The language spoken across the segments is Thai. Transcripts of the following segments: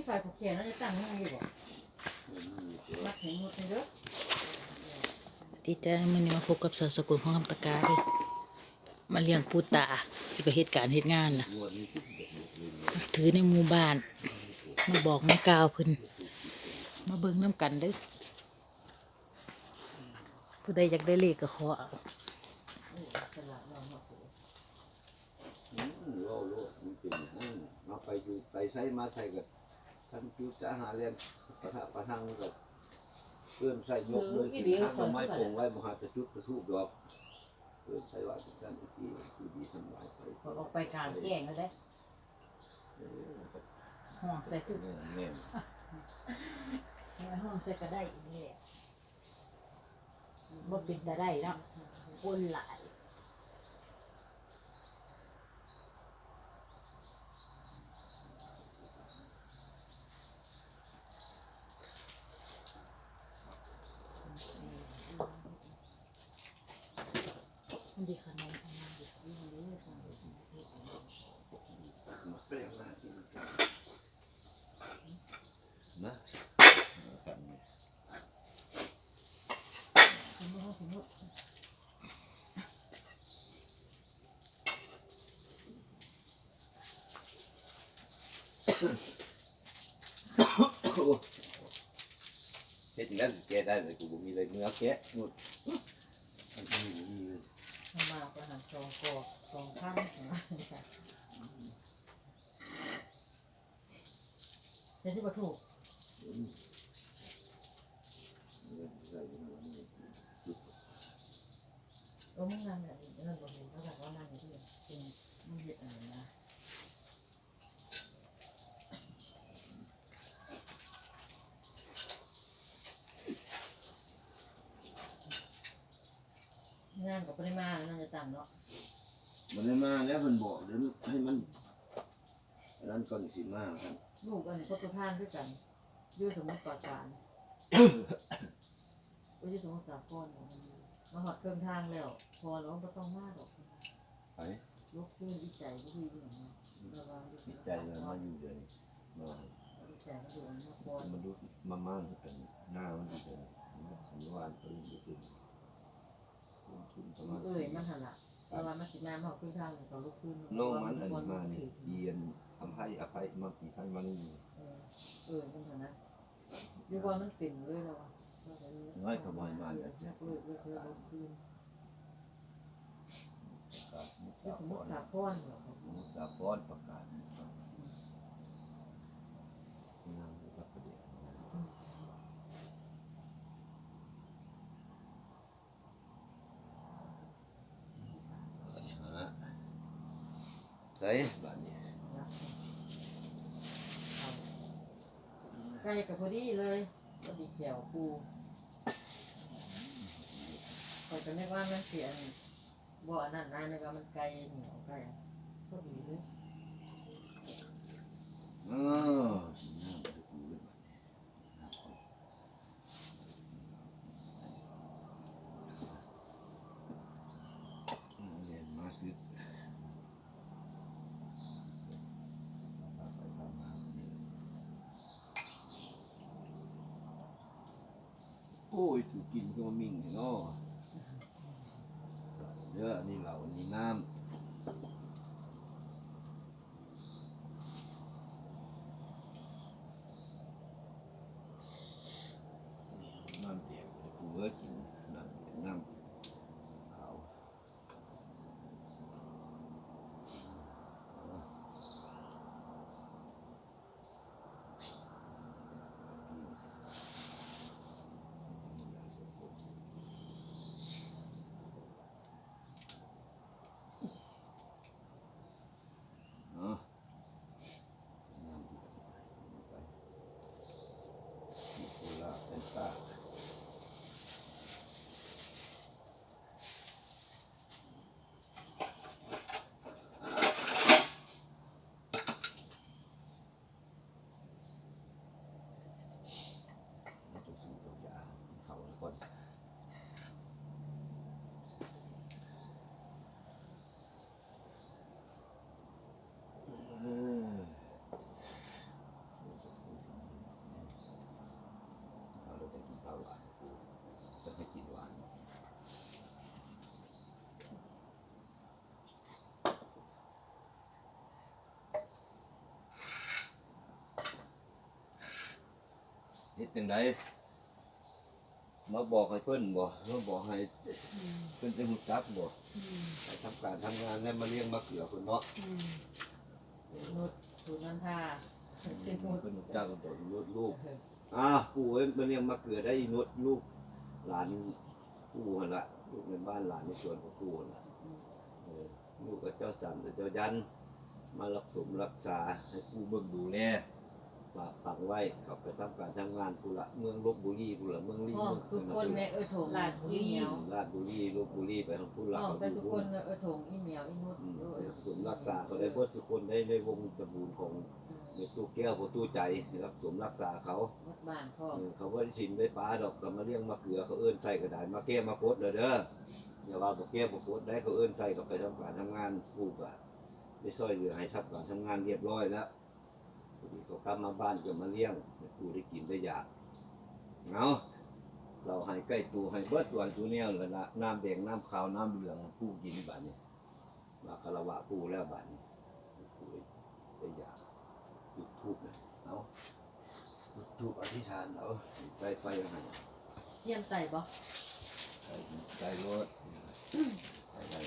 มีฝ่ายผูกแขนแล้วจะตั้งยังไงบ่มัดเห็นหมดเลยเด้อดีใจมื้อนี้มาพบกับสาวสกุลของคำตะกาเด้มาเลี้ยงปูตาสิไปเหตุการณ์เหตุงานน่ะถือในหมู่บ้าน มาบอกมากล่าวเพิ่นมาเบิ่งน้ำกันเด้อผู้ใดอยากได้เลขก็ขอเอาสลับเราเนาะโลโลมันเป็นอย่างนั้นเอาไปอยู่ไปใช้มาใส่กับ ท่านจุดจะหาเรียนประทะประทังกับเพื่อนใส่ยกเลยกินทำไม้ปงไว้มหาจะจุดประทุดอกเพื่อนใส่ว่าเป็นการที่ที่ดีสบายไปพอออกไปกลางแจ้งแล้วได้ห้องใส่ถุงแน่นห้องใส่ก็ได้อีกนี่แหละบ่เป็นแต่ได้เนาะคนหลาย ดีขนาดนั้นมาเปรี้ยวมาจริงจังนะเฮ็ดงั้นแกได้เลยกูบ่มีเลยเนื้อแกะหมดอันนี้มีเลย ทำมาประหารสอง กอกสองพันนะเดี๋ยวที่ประถูกอืมเงินใส่เงินนี่จุดเออมึงนั่งเนี่ยนั่นบอกเห็นเขาบอกว่านั่งอยู่ที่เป็นมึงเห็ดอะไรนะ งานกับปริมาณนั่นจะต่ำเนาะมันได้มาแล้วมันบอกเดี๋ยวให้มันอันนั้นก่อนสิมาครับลูกอันนี้ก็ตัวท่านด้วยกันอยืดสมมติต่อการไม่ใช่สมมติต่อก้อนมาหอดเครื่องทางแล้ว พอแล้วไม่ต้องมาดอกไปยกขึ้นอีใจก็คืออย่างนี้ระวังจิตใจมันมาอยู่เดี๋ยวนี้มาอีใจก็ดูมาพอมันดูมาม่านเป็นหน้ามันดูเป็นสันวานตัวนี้เป็นทุนประมาณ เอ้ยมันหันละระวังมันสิน้ำเขาขึ้นทางเขาลุกขึ้นโลกมันอันมานี่เยียนทำให้อภัยมาปีให้มันเออเออมันหันนะยูว่ามันเป็นเลยแล้วเออเออเออลุกขึ้นมุสมมตาติพขาก้อนเหรอมุตาพรประกาศนางพระประเดี๋ยว ใส่บานนี้ใกล้กับพอดีเลยพอดีแขวกูคอยจะไม่ว่ามันเสียบ่อนั่นนะนึกว่ามันไกลเหนียวไกลพอดีเลย เออเรียนมาซื้อโอ้ยถูกกินก็มามิ่งเนาะเยอะนี่เหล่านี้น้ำ น้ำเปียกกูก็กินน้ำเปียกน้ำขาว ฮ็ดจังไดมาบอกให้เพิ่นบ่มาบอกให้เพิ่นจะฮู้จักบ่ให้ทำการทำงานแล้วมาเลี้ยงมาเกลือเพิ่นเนาะนุดสูตรนันทาเป็นเพิ่นุนดรู้จักกันตัวลูกลูกอ่าปู่เอ้ยมาเลี้ยงมาเกลือได้อีนุดลูกหลานปู่หั่นล่ะลูกในบ้านหลานในสวนของปู่หั่นล่ะเออลูกกับเจ้าสันกับเจ้ายันมารักสมรักษาให้ผู้เบิ่งดูแล ฝากฝังไว้กลับไปทำการทำงานผู้ละเมืองลบบุรีผู้ละเมืองลีห้องเมืองทุกคนในเออโถงลาดอีเหมียวราชบุรีลบบุรีไปทางผู้ละห้องเขาแต่ดูทุกคนในเออโถงอีเหมียวอีนุดอืมเอไปอสมรักษาเขาได้เพื่อทุกคนได้ในวงตระกูลของในตู้แก้วของตู้ใจนะครับสมรักษาเขาวัดบ้านพ่อเออเขาว่าชินได้ปลาดอกก็มาเลี้ยงมาเกลือเขาเอื้นใส่กระดาษมาแก้มาโพดเลยเด้ออย่าว่าบอกแก้บอกโพดได้เขาเอื้นใส่ก็ไปทำการทำงานปลูกอะได้ซอยเหลือให้ทับการทำงานเรียบร้อยแล้ว พอดีเขากลับมาบ้านก็มาเลี้ยงให้ปูได้กินได้อยากเอาเราให้ใกล้ตัวให้เบิดตัวตัวเนี้ยเลยละน้ำแดงน้ำขาวน้ำเหลืองปูกินบัดนี้มาคารวะปูแล้วบัดนี้ปูได้อยากจุดทูบเลยเอาจุดทูบอธิษฐานเอาใส่ไฟให้เยี่ยมไต่บ่ใส่ใส่รถใส่ได้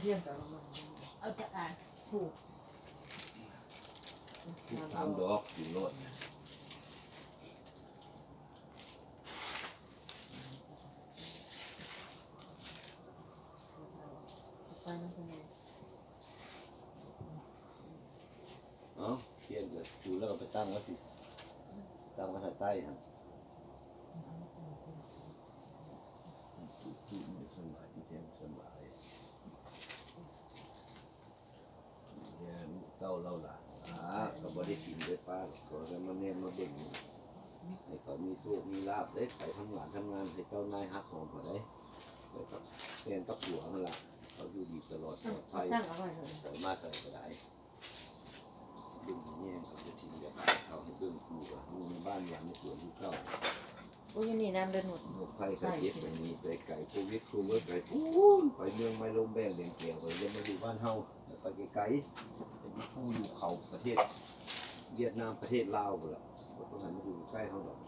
เยี่ยมแต่ละมันเอาจะอ่านถูกทุก สามดอกอยู่รถไปนั่นเป็นไงเอาเทียนก็ดูแล้วก็ไปตั้งไว้สิตั้งไว้ทางใต้ฮะจุดทูบมีสมาธิเต็มสบายเนี่ยลูกเต้าเล่าหลานอ่า ก็บ่ได้กินด้วยป้าหรอกก็แล้วมาเนี่ยมาเบ่งให้เขามีสุขมีลาบได้ไปทำงานทำงานให้เจ้านายฮักของเขาได้ไปกับแฟนกับผัวนั่นล่ะเขาอยู่ดีตลอดปลอดภัยตั้งเอาไว้เลยใส่มาใส่ก็ได้ดึงแง่เขาจะทิ้งจะไปเขาให้เบิ่งกูว่าดูในบ้านหลังในสวนที่เข้าโอ้ยนี่น้ำเดินหมดโรคภัยไข้เจ็บไปนี่ไปไก่โควิดโควิดไก่ปูนไปเมืองไม่ลมแบงเดียงเกี่ยวไปยังมาอยู่บ้านเฮาแล้วไปไกลๆไปอยู่ผู้อยู่เขาประเทศ เวียดนามประเทศลาวหมดล่ะบ่ต้องให้มาอยู่ใกล้เขาหรอก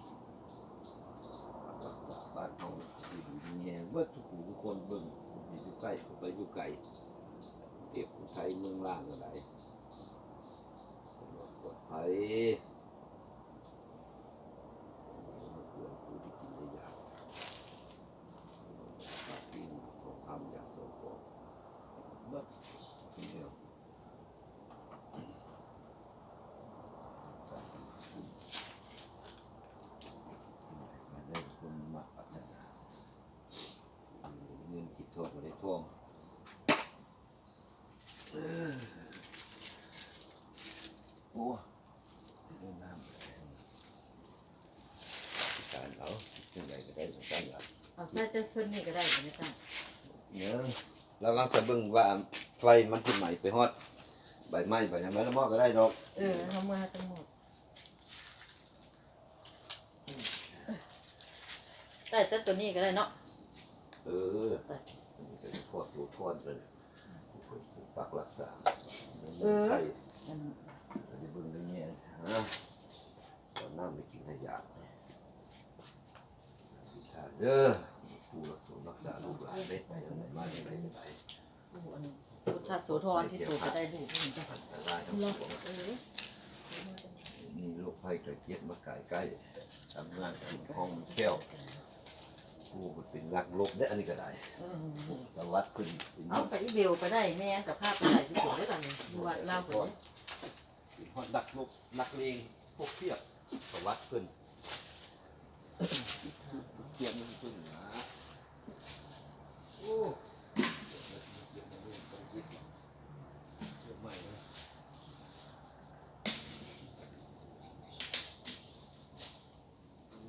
บ้านเขาอยู่ดีมีแฮงเบิดทุกผู้ทุกคนเบิ่งอยู่ใกล้ไปอยู่ไกลเก็บไทยเมืองล่างก็ได้ปลอดภัยเพื่อนผู้ที่กินได้ยากปากกินของคำอยากสมบูรณ์เมื่อทีเดียวสาธุคุณมาได้คนมาพัฒนา เงินคิดมาได้ท่วงโอ้เรื่น้ำแรงการเขาเป็นไรก็ได้สงการละเอาใส่เจ้าเพิ่นนี่ก็ได้ไม่ตั้งเนี่ยแล้วก็จะเบิ่งว่าไฟมันที่ใหม่ไปฮอดใบไม้ใบยังไงแล้วมอก็ได้ดอกเออทำมือทั้งหมดแต่แต่ตัวนี้ก็ได้เนาะเออเป็น ทอดรูทอดเลยปักรักษาใช่จะเบิ่งได้เงี้ยฮะตอนน้ำไม่กินขยะเด้อผู้รักษารักษาลูกหลานได้ไปยังไงมาได้ไปได้โอ้อันนี้พุทธโสธรที่ตัวจะได้ดูนี่ก็อันตรายทั้งปวงเออมีโรคภัยไข้เจ็บมาไก่ใกล้ทำงานกินห้องแก้ว ผู้เป็นรักโรคได้อันนี้ก็ได้เออตวัดขึ้นเป็นเอาไปอีเบลไปได้แม่กับภาพไปได้ที่สุดได้ตอนนี้ดูวัดเล่าคนนี้เป็นฮอดรักโรครักเลงพวกเทียบตวัดขึ้นเทียบมันขึ้นนะโอ้เทียบมันต้องคิดเทียบใหม่เลย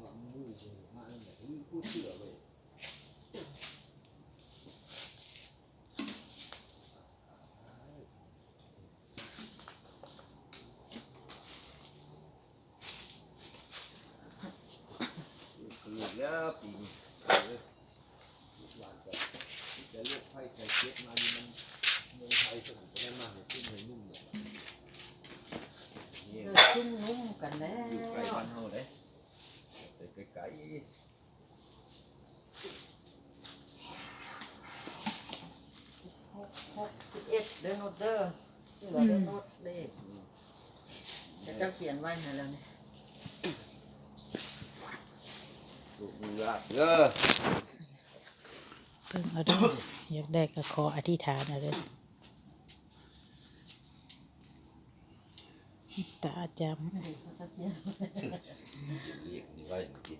ว่ามือมาอันไหนพูดเชื่อเลย คือแล้ว ปีนี้เลยทุกวันจะจะเลือกไพ่ใครเก็บมานี่มันเมืองไทยสนุกได้มากเลยขึ้นเลยนุ่มเลยนี่เออชุ่มนุ่มกันแล้อยู่ใกล้ว บ้านเฮาเลยแต่ไกลหกหกสิบเอ็ดเดินโนดเดอร์ที่เราเดินโนดเลขแต่เจ้าเขียนไว้ให้แล้วเนี่ย ๆ ถูกมือละเด้อเพิ่งเอาเด้ออยากได้ก็ขออธิษฐานเอาเด้อตาจนี่เขาจะเขียนเรียกนี่ไว้เมื่อกี้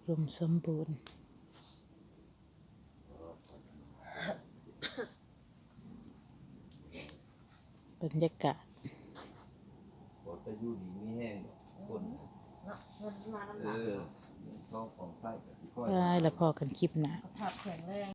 ำรวมสมบูรณ์ บรรยากาศบ่จะอยู่ดีมีแห้งคนเนาะ เงินมาน้ำหเอนักอท้องของไส้ก็สิค่อย ได้แล้วพอกันคลิปหน้าผักแข็งแรง